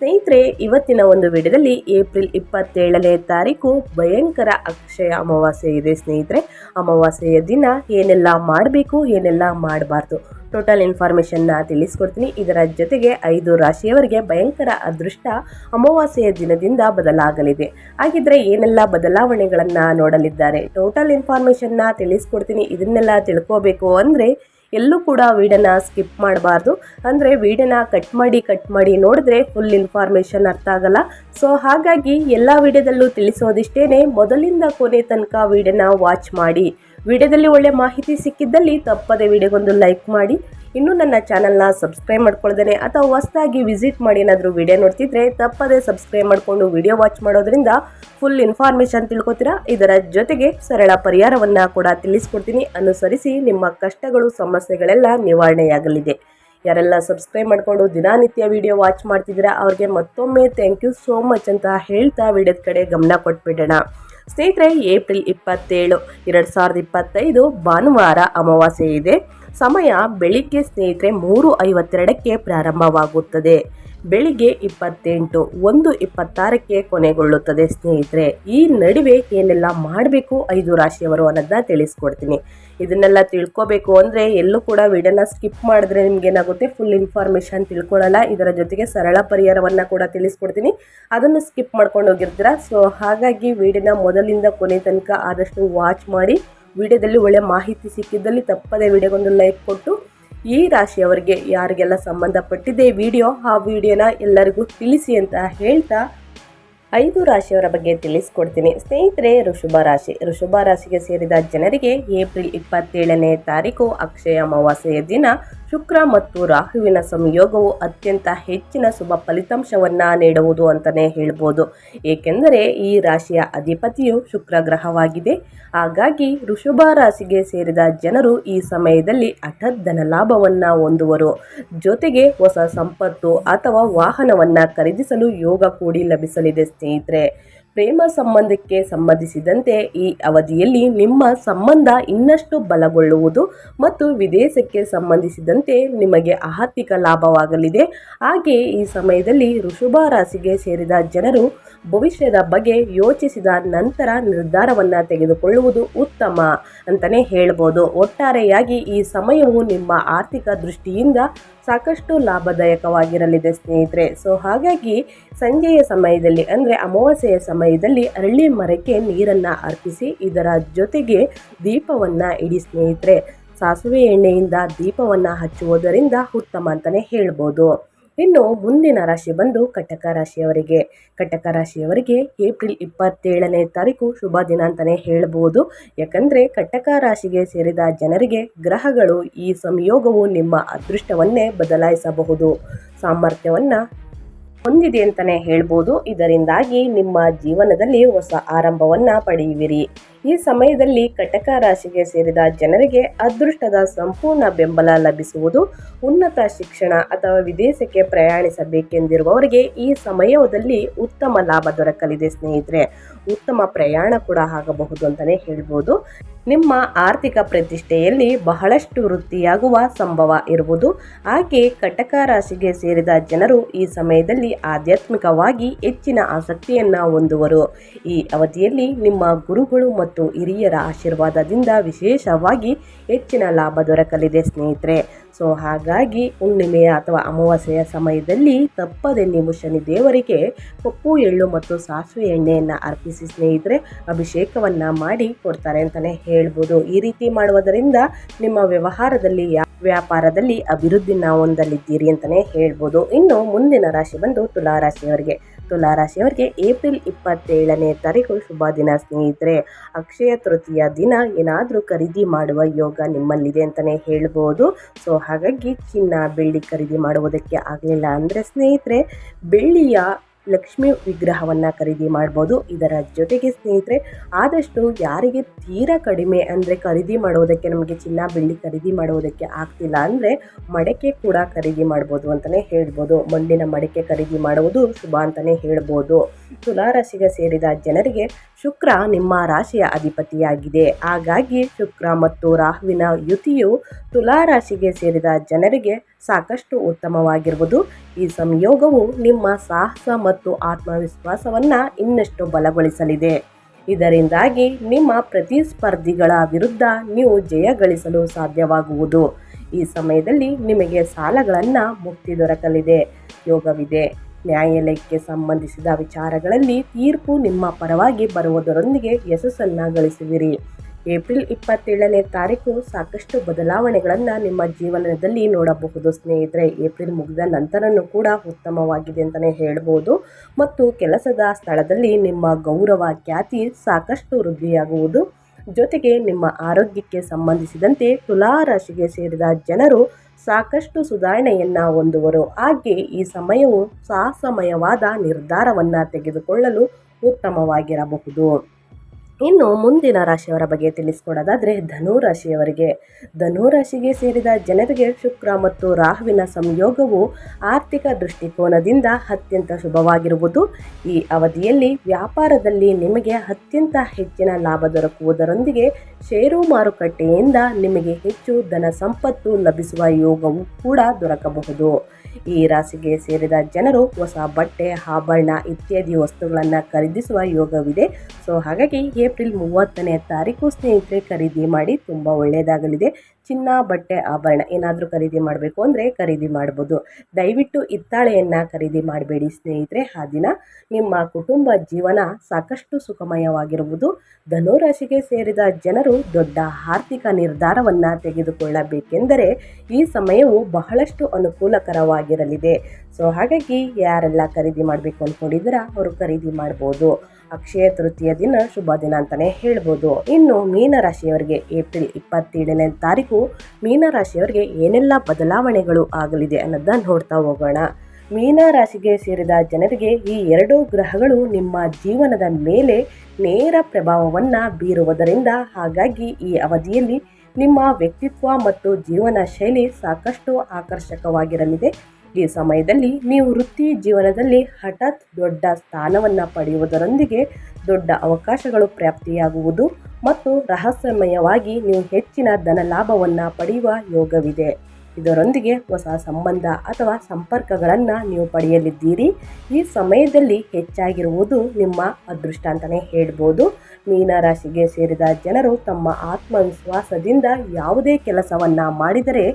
ಸ್ನೇಹಿತರೆ, ಇವತ್ತಿನ ಒಂದು ವಿಡಿಯೋದಲ್ಲಿ ಏಪ್ರಿಲ್ ಇಪ್ಪತ್ತೇಳನೇ ತಾರೀಕು ಭಯಂಕರ ಅಕ್ಷಯ ಅಮಾವಾಸ್ಯೆ ಇದೆ ಸ್ನೇಹಿತರೆ. ಅಮಾವಾಸ್ಯೆಯ ದಿನ ಏನೆಲ್ಲ ಮಾಡಬೇಕು, ಏನೆಲ್ಲ ಮಾಡಬಾರ್ದು? ಟೋಟಲ್ ಇನ್ಫಾರ್ಮೇಷನ್ನ ತಿಳಿಸ್ಕೊಡ್ತೀನಿ. ಇದರ ಜೊತೆಗೆ ಐದು ರಾಶಿಯವರಿಗೆ ಭಯಂಕರ ಅದೃಷ್ಟ ಅಮಾವಾಸ್ಯೆಯ ದಿನದಿಂದ ಬದಲಾಗಲಿದೆ. ಹಾಗಿದ್ರೆ ಏನೆಲ್ಲ ಬದಲಾವಣೆಗಳನ್ನು ನೋಡಲಿದ್ದಾರೆ? ಟೋಟಲ್ ಇನ್ಫಾರ್ಮೇಷನ್ನ ತಿಳಿಸ್ಕೊಡ್ತೀನಿ. ಇದನ್ನೆಲ್ಲ ತಿಳ್ಕೋಬೇಕು ಅಂದರೆ ಎಲ್ಲೂ ಕೂಡ ವೀಡನ್ನ ಸ್ಕಿಪ್ ಮಾಡಬಾರ್ದು. ಅಂದರೆ ವೀಡನ್ನ ಕಟ್ ಮಾಡಿ ಕಟ್ ಮಾಡಿ ನೋಡಿದ್ರೆ ಫುಲ್ ಇನ್ಫಾರ್ಮೇಷನ್ ಅರ್ಥ ಆಗಲ್ಲ. ಸೊ ಹಾಗಾಗಿ ಎಲ್ಲ ವಿಡಿಯೋದಲ್ಲೂ ತಿಳಿಸೋದಿಷ್ಟೇ ಮೊದಲಿಂದ ಕೊನೆ ತನಕ ವೀಡನ್ನ ವಾಚ್ ಮಾಡಿ. ವಿಡಿಯೋದಲ್ಲಿ ಒಳ್ಳೆ ಮಾಹಿತಿ ಸಿಕ್ಕಿದ್ದಲ್ಲಿ ತಪ್ಪದೆ ವಿಡಿಯೋಗೊಂದು ಲೈಕ್ ಮಾಡಿ. ಇನ್ನೂ ನನ್ನ ಚಾನಲ್ನ ಸಬ್ಸ್ಕ್ರೈಬ್ ಮಾಡ್ಕೊಳ್ದೇನೆ ಅಥವಾ ಹೊಸದಾಗಿ ವಿಸಿಟ್ ಮಾಡಿ ಏನಾದರೂ ವಿಡಿಯೋ ನೋಡ್ತಿದ್ರೆ ತಪ್ಪದೆ ಸಬ್ಸ್ಕ್ರೈಬ್ ಮಾಡಿಕೊಂಡು ವಿಡಿಯೋ ವಾಚ್ ಮಾಡೋದ್ರಿಂದ ಫುಲ್ ಇನ್ಫಾರ್ಮೇಷನ್ ತಿಳ್ಕೊತೀರಾ? ಇದರ ಜೊತೆಗೆ ಸರಳ ಪರಿಹಾರವನ್ನು ಕೂಡ ತಿಳಿಸ್ಕೊಡ್ತೀನಿ. ಅನುಸರಿಸಿ ನಿಮ್ಮ ಕಷ್ಟಗಳು, ಸಮಸ್ಯೆಗಳೆಲ್ಲ ನಿವಾರಣೆಯಾಗಲಿದೆ. ಯಾರೆಲ್ಲ ಸಬ್ಸ್ಕ್ರೈಬ್ ಮಾಡಿಕೊಂಡು ದಿನನಿತ್ಯ ವಿಡಿಯೋ ವಾಚ್ ಮಾಡ್ತಿದ್ದೀರಾ, ಅವ್ರಿಗೆ ಮತ್ತೊಮ್ಮೆ ಥ್ಯಾಂಕ್ ಯು ಸೋ ಮಚ್ ಅಂತ ಹೇಳ್ತಾ ವಿಡಿಯೋದ ಕಡೆ ಗಮನ ಕೊಟ್ಬಿಡೋಣ. ಸ್ನೇಹಿತರೆ, ಏಪ್ರಿಲ್ ಇಪ್ಪತ್ತೇಳು, ಎರಡು ಸಾವಿರದ ಇಪ್ಪತ್ತೈದು ಭಾನುವಾರ ಅಮಾವಾಸ್ಯೆ ಇದೆ. ಸಮಯ ಬೆಳಿಗ್ಗೆ ಸ್ನೇಹಿತರೆ ಮೂರು ಐವತ್ತೆರಡಕ್ಕೆ ಪ್ರಾರಂಭವಾಗುತ್ತದೆ. ಬೆಳಿಗ್ಗೆ ಇಪ್ಪತ್ತೆಂಟು, ಒಂದು ಇಪ್ಪತ್ತಾರಕ್ಕೆ ಕೊನೆಗೊಳ್ಳುತ್ತದೆ ಸ್ನೇಹಿತರೆ. ಈ ನಡುವೆ ಏನೆಲ್ಲ ಮಾಡಬೇಕು ಐದು ರಾಶಿಯವರು ಅನ್ನೋದನ್ನ ತಿಳಿಸ್ಕೊಡ್ತೀನಿ. ಇದನ್ನೆಲ್ಲ ತಿಳ್ಕೊಬೇಕು ಅಂದರೆ ಎಲ್ಲೂ ಕೂಡ ವಿಡಿಯೋನ ಸ್ಕಿಪ್ ಮಾಡಿದ್ರೆ ನಿಮ್ಗೇನಾಗುತ್ತೆ ಫುಲ್ ಇನ್ಫಾರ್ಮೇಷನ್ ತಿಳ್ಕೊಳ್ಳಲ್ಲ ಇದರ ಜೊತೆಗೆ ಸರಳ ಪರಿಹಾರವನ್ನು ಕೂಡ ತಿಳಿಸ್ಕೊಡ್ತೀನಿ. ಅದನ್ನು ಸ್ಕಿಪ್ ಮಾಡ್ಕೊಂಡು ಹೋಗಿರ್ತೀರ? ಸೊ ಹಾಗಾಗಿ ವಿಡಿಯೋನ ಮೊದಲಿಂದ ಕೊನೆ ತನಕ ಆದಷ್ಟು ವಾಚ್ ಮಾಡಿ, ವಿಡಿಯೋದಲ್ಲಿ ಒಳ್ಳೆ ಮಾಹಿತಿ ಸಿಕ್ಕಿದ್ದಲ್ಲಿ ತಪ್ಪದೆ ವಿಡಿಯೋಗೊಂದು ಲೈಕ್ ಕೊಟ್ಟು, ಈ ರಾಶಿಯವರಿಗೆ ಯಾರಿಗೆಲ್ಲ ಸಂಬಂಧಪಟ್ಟಿದೆ ವಿಡಿಯೋ, ಆ ವಿಡಿಯೋನ ಎಲ್ಲರಿಗೂ ತಿಳಿಸಿ ಅಂತ ಹೇಳ್ತಾ ಐದು ರಾಶಿಯವರ ಬಗ್ಗೆ ತಿಳಿಸ್ಕೊಡ್ತೀನಿ. ಸ್ನೇಹಿತರೆ ಋಷಭ ರಾಶಿ. ಋಷಭ ರಾಶಿಗೆ ಸೇರಿದ ಜನರಿಗೆ ಏಪ್ರಿಲ್ ಇಪ್ಪತ್ತೇಳನೇ ತಾರೀಕು ಅಕ್ಷಯ ಅಮಾವಾಸ್ಯೆಯ ದಿನ ಶುಕ್ರ ಮತ್ತು ರಾಹುವಿನ ಸಂಯೋಗವು ಅತ್ಯಂತ ಹೆಚ್ಚಿನ ಶುಭ ಫಲಿತಾಂಶವನ್ನು ನೀಡುವುದು ಅಂತಲೇ ಹೇಳ್ಬೋದು. ಏಕೆಂದರೆ ಈ ರಾಶಿಯ ಅಧಿಪತಿಯು ಶುಕ್ರ ಗ್ರಹವಾಗಿದೆ. ಹಾಗಾಗಿ ಋಷಭ ರಾಶಿಗೆ ಸೇರಿದ ಜನರು ಈ ಸಮಯದಲ್ಲಿ ಹಠಾತ್ ಧನ ಲಾಭವನ್ನು ಹೊಂದುವರು. ಜೊತೆಗೆ ಹೊಸ ಸಂಪತ್ತು ಅಥವಾ ವಾಹನವನ್ನು ಖರೀದಿಸಲು ಯೋಗ ಕೂಡಿ ಲಭಿಸಲಿದೆ. ಸ್ನೇಹಿತರೆ ಪ್ರೇಮ ಸಂಬಂಧಕ್ಕೆ ಸಂಬಂಧಿಸಿದಂತೆ ಈ ಅವಧಿಯಲ್ಲಿ ನಿಮ್ಮ ಸಂಬಂಧ ಇನ್ನಷ್ಟು ಬಲಗೊಳ್ಳುವುದು ಮತ್ತು ವಿದೇಶಕ್ಕೆ ಸಂಬಂಧಿಸಿದಂತೆ ನಿಮಗೆ ಆರ್ಥಿಕ ಲಾಭವಾಗಲಿದೆ. ಹಾಗೆ ಈ ಸಮಯದಲ್ಲಿ ಋಷಭ ರಾಶಿಗೆ ಸೇರಿದ ಜನರು ಭವಿಷ್ಯದ ಬಗ್ಗೆ ಯೋಚಿಸಿದ ನಂತರ ನಿರ್ಧಾರವನ್ನು ತೆಗೆದುಕೊಳ್ಳುವುದು ಉತ್ತಮ ಅಂತಲೇ ಹೇಳ್ಬೋದು. ಒಟ್ಟಾರೆಯಾಗಿ ಈ ಸಮಯವು ನಿಮ್ಮ ಆರ್ಥಿಕ ದೃಷ್ಟಿಯಿಂದ ಸಾಕಷ್ಟು ಲಾಭದಾಯಕವಾಗಿರಲಿದೆ ಸ್ನೇಹಿತರೆ. ಸೊ ಹಾಗಾಗಿ ಸಂಜೆಯ ಸಮಯದಲ್ಲಿ ಅಂದರೆ ಅಮಾವಾಸ್ಯೆಯ ಸಮಯದಲ್ಲಿ ಅರಳಿ ಮರಕ್ಕೆ ನೀರನ್ನು ಅರ್ಪಿಸಿ ಇದರ ಜೊತೆಗೆ ದೀಪವನ್ನು ಇಡಿ ಸ್ನೇಹಿತರೆ. ಸಾಸಿವೆ ಎಣ್ಣೆಯಿಂದ ದೀಪವನ್ನು ಹಚ್ಚುವುದರಿಂದ ಉತ್ತಮ ಅಂತಲೇ ಹೇಳ್ಬೋದು. ಇನ್ನು ಮುಂದಿನ ರಾಶಿ ಬಂದು ಕಟಕ ರಾಶಿಯವರಿಗೆ. ಕಟಕ ರಾಶಿಯವರಿಗೆ ಏಪ್ರಿಲ್ ಇಪ್ಪತ್ತೇಳನೇ ತಾರೀಕು ಶುಭ ದಿನ ಅಂತಲೇ ಹೇಳ್ಬೋದು. ಯಾಕಂದರೆ ಕಟಕ ರಾಶಿಗೆ ಸೇರಿದ ಜನರಿಗೆ ಗ್ರಹಗಳು ಈ ಸಂಯೋಗವು ನಿಮ್ಮ ಅದೃಷ್ಟವನ್ನೇ ಬದಲಾಯಿಸಬಹುದು. ಸಾಮರ್ಥ್ಯವನ್ನು ಹೊಂದಿದೆ ಅಂತಲೇ ಹೇಳ್ಬೋದು. ಇದರಿಂದಾಗಿ ನಿಮ್ಮ ಜೀವನದಲ್ಲಿ ಹೊಸ ಆರಂಭವನ್ನು ಪಡೆಯುವಿರಿ. ಈ ಸಮಯದಲ್ಲಿ ಕಟಕ ರಾಶಿಗೆ ಸೇರಿದ ಜನರಿಗೆ ಅದೃಷ್ಟದ ಸಂಪೂರ್ಣ ಬೆಂಬಲ ಲಭಿಸುವುದು ಉನ್ನತ ಶಿಕ್ಷಣ ಅಥವಾ ವಿದೇಶಕ್ಕೆ ಪ್ರಯಾಣಿಸಬೇಕೆಂದಿರುವವರಿಗೆ ಈ ಸಮಯದಲ್ಲಿ ಉತ್ತಮ ಲಾಭ ದೊರಕಲಿದೆ ಸ್ನೇಹಿತರೆ. ಉತ್ತಮ ಪ್ರಯಾಣ ಕೂಡ ಆಗಬಹುದು ಅಂತಲೇ ಹೇಳ್ಬೋದು. ನಿಮ್ಮ ಆರ್ಥಿಕ ಪ್ರತಿಷ್ಠೆಯಲ್ಲಿ ಬಹಳಷ್ಟು ವೃತ್ತಿಯಾಗುವ ಸಂಭವ ಇರುವುದು. ಹಾಗೆ ಕಟಕ ರಾಶಿಗೆ ಸೇರಿದ ಜನರು ಈ ಸಮಯದಲ್ಲಿ ಆಧ್ಯಾತ್ಮಿಕವಾಗಿ ಹೆಚ್ಚಿನ ಆಸಕ್ತಿಯನ್ನು ಹೊಂದುವರು. ಈ ಅವಧಿಯಲ್ಲಿ ನಿಮ್ಮ ಗುರುಗಳು ಮತ್ತು ಹಿರಿಯರ ಆಶೀರ್ವಾದದಿಂದ ವಿಶೇಷವಾಗಿ ಹೆಚ್ಚಿನ ಲಾಭ ದೊರಕಲಿದೆ ಸ್ನೇಹಿತರೆ. ಸೊ ಹಾಗಾಗಿ ಹುಣ್ಣಿಮೆಯ ಅಥವಾ ಅಮಾವಾಸ್ಯೆಯ ಸಮಯದಲ್ಲಿ ತಪ್ಪದೆ ನೀವು ಶನಿ ದೇವರಿಗೆ ಕಪ್ಪು ಎಳ್ಳು ಮತ್ತು ಸಾಸಿವೆ ಎಣ್ಣೆಯನ್ನು ಅರ್ಪಿಸಿ ಸ್ನೇಹಿತರೆ, ಅಭಿಷೇಕವನ್ನು ಮಾಡಿ ಕೊಡ್ತಾರೆ ಅಂತಲೇ ಹೇಳ್ಬೋದು. ಈ ರೀತಿ ಮಾಡುವುದರಿಂದ ನಿಮ್ಮ ವ್ಯವಹಾರದಲ್ಲಿ, ವ್ಯಾಪಾರದಲ್ಲಿ ಅಭಿವೃದ್ಧಿನ ಹೊಂದಲಿದ್ದೀರಿ ಅಂತಲೇ ಹೇಳ್ಬೋದು. ಇನ್ನು ಮುಂದಿನ ರಾಶಿ ಬಂದು ತುಲಾ ರಾಶಿಯವರಿಗೆ ತುಲಾ ರಾಶಿಯವರಿಗೆ ಏಪ್ರಿಲ್ ಇಪ್ಪತ್ತೇಳನೇ ತಾರೀಕು ಶುಭ ದಿನ, ಸ್ನೇಹಿತರೆ. ಅಕ್ಷಯ ತೃತೀಯ ದಿನ, ಏನಾದರೂ ಖರೀದಿ ಮಾಡುವ ಯೋಗ ನಿಮ್ಮಲ್ಲಿದೆ ಅಂತಲೇ ಹೇಳ್ಬೋದು. ಸೊ, ಹಾಗಾಗಿ ಚಿನ್ನ, ಬೆಳ್ಳಿ ಖರೀದಿ ಮಾಡುವುದಕ್ಕೆ ಆಗಲಿಲ್ಲ ಅಂದರೆ, ಸ್ನೇಹಿತರೆ, ಬೆಳ್ಳಿಯ ಲಕ್ಷ್ಮಿ ವಿಗ್ರಹವನ್ನು ಖರೀದಿ ಮಾಡ್ಬೋದು. ಇದರ ಜೊತೆಗೆ ಸ್ನೇಹಿತರೆ, ಆದಷ್ಟು ಯಾರಿಗೆ ತೀರಾ ಕಡಿಮೆ ಅಂದರೆ ಖರೀದಿ ಮಾಡೋದಕ್ಕೆ ನಮಗೆ ಚಿನ್ನ, ಬೆಳ್ಳಿ ಖರೀದಿ ಮಾಡೋದಕ್ಕೆ ಆಗ್ತಿಲ್ಲ ಅಂದರೆ ಮಡಕೆ ಕೂಡ ಖರೀದಿ ಮಾಡ್ಬೋದು ಅಂತಲೇ ಹೇಳ್ಬೋದು. ಮಣ್ಣಿನ ಮಡಕೆ ಖರೀದಿ ಮಾಡುವುದು ಶುಭ ಅಂತಲೇ ಹೇಳ್ಬೋದು. ತುಲಾರಾಶಿಗೆ ಸೇರಿದ ಜನರಿಗೆ ಶುಕ್ರ ನಿಮ್ಮ ರಾಶಿಯ ಅಧಿಪತಿಯಾಗಿದೆ. ಹಾಗಾಗಿ ಶುಕ್ರ ಮತ್ತು ರಾಹುವಿನ ಯುತಿಯು ತುಲಾ ರಾಶಿಗೆ ಸೇರಿದ ಜನರಿಗೆ ಸಾಕಷ್ಟು ಉತ್ತಮವಾಗಿರುವುದು. ಈ ಸಂಯೋಗವು ನಿಮ್ಮ ಸಾಹಸ ಮತ್ತು ಆತ್ಮವಿಶ್ವಾಸವನ್ನು ಇನ್ನಷ್ಟು ಬಲಗೊಳಿಸಲಿದೆ. ಇದರಿಂದಾಗಿ ನಿಮ್ಮ ಪ್ರತಿಸ್ಪರ್ಧಿಗಳ ವಿರುದ್ಧ ನೀವು ಜಯ ಗಳಿಸಲು ಸಾಧ್ಯವಾಗುವುದು. ಈ ಸಮಯದಲ್ಲಿ ನಿಮಗೆ ಸಾಲಗಳನ್ನು ಮುಕ್ತಿ ದೊರಕಲಿದೆ. ಯೋಗವಿದೆ. ನ್ಯಾಯಾಲಯಕ್ಕೆ ಸಂಬಂಧಿಸಿದ ವಿಚಾರಗಳಲ್ಲಿ ತೀರ್ಪು ನಿಮ್ಮ ಪರವಾಗಿ ಬರುವುದರೊಂದಿಗೆ ಯಶಸ್ಸನ್ನು ಗಳಿಸುವಿರಿ. ಏಪ್ರಿಲ್ ಇಪ್ಪತ್ತೇಳನೇ ತಾರೀಕು ಸಾಕಷ್ಟು ಬದಲಾವಣೆಗಳನ್ನು ನಿಮ್ಮ ಜೀವನದಲ್ಲಿ ನೋಡಬಹುದು ಸ್ನೇಹಿತರೆ. ಏಪ್ರಿಲ್ ಮುಗಿದ ನಂತರನೂ ಕೂಡ ಉತ್ತಮವಾಗಿದೆ ಅಂತಲೇ ಹೇಳ್ಬೋದು. ಮತ್ತು ಕೆಲಸದ ಸ್ಥಳದಲ್ಲಿ ನಿಮ್ಮ ಗೌರವ, ಖ್ಯಾತಿ ಸಾಕಷ್ಟು ವೃದ್ಧಿಯಾಗುವುದು. ಜೊತೆಗೆ ನಿಮ್ಮ ಆರೋಗ್ಯಕ್ಕೆ ಸಂಬಂಧಿಸಿದಂತೆ ತುಲಾ ರಾಶಿಗೆ ಸೇರಿದ ಜನರು ಸಾಕಷ್ಟು ಸುಧಾರಣೆಯನ್ನು ಹೊಂದುವರು. ಹಾಗೆ ಈ ಸಮಯವು ಸಾಹಸಮಯವಾದ ನಿರ್ಧಾರವನ್ನು ತೆಗೆದುಕೊಳ್ಳಲು ಉತ್ತಮವಾಗಿರಬಹುದು. ಇನ್ನು ಮುಂದಿನ ರಾಶಿಯವರ ಬಗ್ಗೆ ತಿಳಿಸ್ಕೊಡೋದಾದರೆ ಧನು ರಾಶಿಯವರಿಗೆ ಧನು ರಾಶಿಗೆ ಸೇರಿದ ಜನರಿಗೆ ಶುಕ್ರ ಮತ್ತು ರಾಹುವಿನ ಸಂಯೋಗವು ಆರ್ಥಿಕ ದೃಷ್ಟಿಕೋನದಿಂದ ಅತ್ಯಂತ ಶುಭವಾಗಿರುವುದು. ಈ ಅವಧಿಯಲ್ಲಿ ವ್ಯಾಪಾರದಲ್ಲಿ ನಿಮಗೆ ಅತ್ಯಂತ ಹೆಚ್ಚಿನ ಲಾಭ ದೊರಕುವುದರೊಂದಿಗೆ ಷೇರು ಮಾರುಕಟ್ಟೆಯಿಂದ ನಿಮಗೆ ಹೆಚ್ಚು ಧನ ಸಂಪತ್ತು ಲಭಿಸುವ ಯೋಗವು ಕೂಡ ದೊರಕಬಹುದು. ಈ ರಾಶಿಗೆ ಸೇರಿದ ಜನರು ಹೊಸ ಬಟ್ಟೆ, ಆಭರಣ ಇತ್ಯಾದಿ ವಸ್ತುಗಳನ್ನು ಖರೀದಿಸುವ ಯೋಗವಿದೆ. ಸೊ ಹಾಗಾಗಿ ಏಪ್ರಿಲ್ ಮೂವತ್ತನೇ ತಾರೀಕು ಸ್ನೇಹಿತರೆ, ಖರೀದಿ ಮಾಡಿ ತುಂಬ ಒಳ್ಳೆಯದಾಗಲಿದೆ ಚಿನ್ನ, ಬಟ್ಟೆ, ಆಭರಣ ಏನಾದರೂ ಖರೀದಿ ಮಾಡಬೇಕು ಅಂದರೆ ಖರೀದಿ ಮಾಡ್ಬೋದು. ದಯವಿಟ್ಟು ಹಿತ್ತಾಳೆಯನ್ನು ಖರೀದಿ ಮಾಡಬೇಡಿ ಸ್ನೇಹಿತರೆ. ಆ ದಿನ ನಿಮ್ಮ ಕುಟುಂಬ ಜೀವನ ಸಾಕಷ್ಟು ಸುಖಮಯವಾಗಿರುವುದು. ಧನುರಾಶಿಗೆ ಸೇರಿದ ಜನರು ದೊಡ್ಡ ಆರ್ಥಿಕ ನಿರ್ಧಾರವನ್ನು ತೆಗೆದುಕೊಳ್ಳಬೇಕೆಂದರೆ ಈ ಸಮಯವು ಬಹಳಷ್ಟು ಅನುಕೂಲಕರವಾಗಿರಲಿದೆ ಸೊ ಹಾಗಾಗಿ ಯಾರೆಲ್ಲ ಖರೀದಿ ಮಾಡಬೇಕು ಅಂದ್ಕೊಂಡಿದ್ದೀರಾ ಅವರು ಖರೀದಿ ಮಾಡ್ಬೋದು. ಅಕ್ಷಯ ತೃತೀಯ ದಿನ ಶುಭ ದಿನ ಅಂತಲೇ ಹೇಳ್ಬೋದು. ಇನ್ನು ಮೀನರಾಶಿಯವರಿಗೆ ಏಪ್ರಿಲ್ ಇಪ್ಪತ್ತೇಳನೇ ತಾರೀಕು, ಮೀನರಾಶಿಯವರಿಗೆ ಏನೆಲ್ಲ ಬದಲಾವಣೆಗಳು ಆಗಲಿದೆ ಅನ್ನೋದನ್ನ ನೋಡ್ತಾ ಹೋಗೋಣ. ಮೀನರಾಶಿಗೆ ಸೇರಿದ ಜನರಿಗೆ ಈ ಎರಡೂ ಗ್ರಹಗಳು ನಿಮ್ಮ ಜೀವನದ ಮೇಲೆ ನೇರ ಪ್ರಭಾವವನ್ನು ಬೀರುವುದರಿಂದ, ಹಾಗಾಗಿ ಈ ಅವಧಿಯಲ್ಲಿ ನಿಮ್ಮ ವ್ಯಕ್ತಿತ್ವ ಮತ್ತು ಜೀವನ ಶೈಲಿ ಸಾಕಷ್ಟು ಆಕರ್ಷಕವಾಗಿರಲಿದೆ. ಈ ಸಮಯದಲ್ಲಿ ನೀವು ವೃತ್ತಿ ಜೀವನದಲ್ಲಿ ಹಠಾತ್ ದೊಡ್ಡ ಸ್ಥಾನವನ್ನು ಪಡೆಯುವುದರೊಂದಿಗೆ ದೊಡ್ಡ ಅವಕಾಶಗಳು ಪ್ರಾಪ್ತಿಯಾಗುವುದು ಮತ್ತು ರಹಸ್ಯಮಯವಾಗಿ ನೀವು ಹೆಚ್ಚಿನ ಧನ ಲಾಭವನ್ನು ಪಡೆಯುವ ಯೋಗವಿದೆ. ಇದರೊಂದಿಗೆ ಹೊಸ ಸಂಬಂಧ ಅಥವಾ ಸಂಪರ್ಕಗಳನ್ನು ನೀವು ಪಡೆಯಲಿದ್ದೀರಿ. ಈ ಸಮಯದಲ್ಲಿ ಹೆಚ್ಚಾಗಿರುವುದು ನಿಮ್ಮ ಅದೃಷ್ಟ ಅಂತಲೇ ಹೇಳ್ಬೋದು. ಮೀನರಾಶಿಗೆ ಸೇರಿದ ಜನರು ತಮ್ಮ ಆತ್ಮವಿಶ್ವಾಸದಿಂದ ಯಾವುದೇ ಕೆಲಸವನ್ನು ಮಾಡಿದರೆ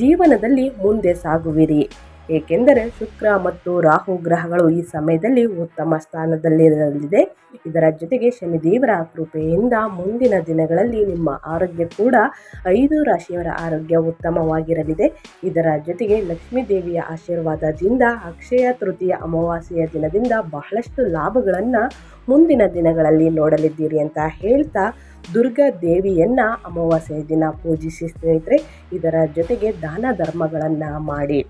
ಜೀವನದಲ್ಲಿ ಮುಂದೆ ಸಾಗುವಿರಿ. ಏಕೆಂದರೆ ಶುಕ್ರ ಮತ್ತು ರಾಹು ಗ್ರಹಗಳು ಈ ಸಮಯದಲ್ಲಿ ಉತ್ತಮ ಸ್ಥಾನದಲ್ಲಿರಲಿದೆ. ಇದರ ಜೊತೆಗೆ ಶನಿದೇವರ ಕೃಪೆಯಿಂದ ಮುಂದಿನ ದಿನಗಳಲ್ಲಿ ನಿಮ್ಮ ಆರೋಗ್ಯ ಕೂಡ ಐದು ರಾಶಿಯವರ ಆರೋಗ್ಯ ಉತ್ತಮವಾಗಿರಲಿದೆ. ಇದರ ಜೊತೆಗೆ ಲಕ್ಷ್ಮೀ ದೇವಿಯ ಆಶೀರ್ವಾದದಿಂದ ಅಕ್ಷಯ ತೃತೀಯ ಅಮಾವಾಸ್ಯೆಯ ದಿನದಿಂದ ಬಹಳಷ್ಟು ಲಾಭಗಳನ್ನು ಮುಂದಿನ ದಿನಗಳಲ್ಲಿ ನೋಡಲಿದ್ದೀರಿ ಅಂತ ಹೇಳ್ತಾ ದುರ್ಗಾ ದೇವಿಯನ್ನು ಅಮಾವಾಸ್ಯೆಯ ದಿನ ಪೂಜಿಸಿ ಸ್ನೇಹಿತರೆ, ಇದರ ಜೊತೆಗೆ ದಾನ ಧರ್ಮಗಳನ್ನು ಮಾಡಿ.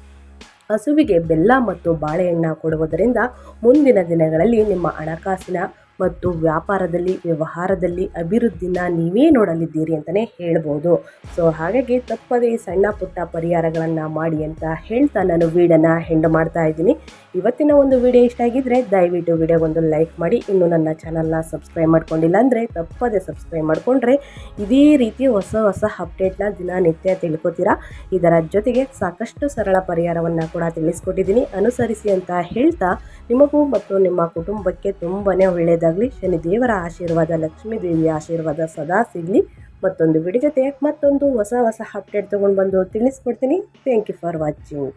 ಹಸುವಿಗೆ ಬೆಲ್ಲ ಮತ್ತು ಬಾಳೆಹಣ್ಣ ಕೊಡುವುದರಿಂದ ಮುಂದಿನ ದಿನಗಳಲ್ಲಿ ನಿಮ್ಮ ಹಣಕಾಸಿನ ಮತ್ತು ವ್ಯಾಪಾರದಲ್ಲಿ, ವ್ಯವಹಾರದಲ್ಲಿ ಅಭಿವೃದ್ಧಿನ ನೀವೇ ನೋಡಲಿದ್ದೀರಿ ಅಂತಲೇ ಹೇಳ್ಬೋದು. ಸೊ, ಹಾಗಾಗಿ ತಪ್ಪದೇ ಸಣ್ಣ ಪುಟ್ಟ ಪರಿಹಾರಗಳನ್ನು ಮಾಡಿ ಅಂತ ಹೇಳ್ತಾ ನಾನು ವೀಡನ್ನು ಹೆಂಡು ಮಾಡ್ತಾ ಇದ್ದೀನಿ. ಇವತ್ತಿನ ಒಂದು ವಿಡಿಯೋ ಇಷ್ಟ ಆಗಿದ್ದರೆ ದಯವಿಟ್ಟು ವಿಡಿಯೋಗೊಂದು ಲೈಕ್ ಮಾಡಿ. ಇನ್ನು ನನ್ನ ಚಾನಲ್ನ ಸಬ್ಸ್ಕ್ರೈಬ್ ಮಾಡ್ಕೊಂಡಿಲ್ಲ ಅಂದರೆ ತಪ್ಪದೇ ಸಬ್ಸ್ಕ್ರೈಬ್ ಮಾಡಿಕೊಂಡ್ರೆ ಇದೇ ರೀತಿ ಹೊಸ ಹೊಸ ಅಪ್ಡೇಟ್ನ ದಿನನಿತ್ಯ ತಿಳ್ಕೊತೀರಾ? ಇದರ ಜೊತೆಗೆ ಸಾಕಷ್ಟು ಸರಳ ಪರಿಹಾರವನ್ನು ಕೂಡ ತಿಳಿಸ್ಕೊಟ್ಟಿದ್ದೀನಿ. ಅನುಸರಿಸಿ ಅಂತ ಹೇಳ್ತಾ, ನಿಮಗೂ ಮತ್ತು ನಿಮ್ಮ ಕುಟುಂಬಕ್ಕೆ ತುಂಬಾ ಒಳ್ಳೆಯದಾಗಲಿ ಶನಿ ದೇವರ ಆಶೀರ್ವಾದ, ಲಕ್ಷ್ಮೀ ದೇವಿಯ ಆಶೀರ್ವಾದ ಸದಾ ಸಿಗಲಿ. ಮತ್ತೊಂದು ವಿಡಿಯೋ ಜೊತೆ ಮತ್ತೊಂದು ಹೊಸ ಹೊಸ ಅಪ್ಡೇಟ್ ತೊಗೊಂಡು ಬಂದು ತಿಳಿಸ್ಕೊಡ್ತೀನಿ. Thank you for watching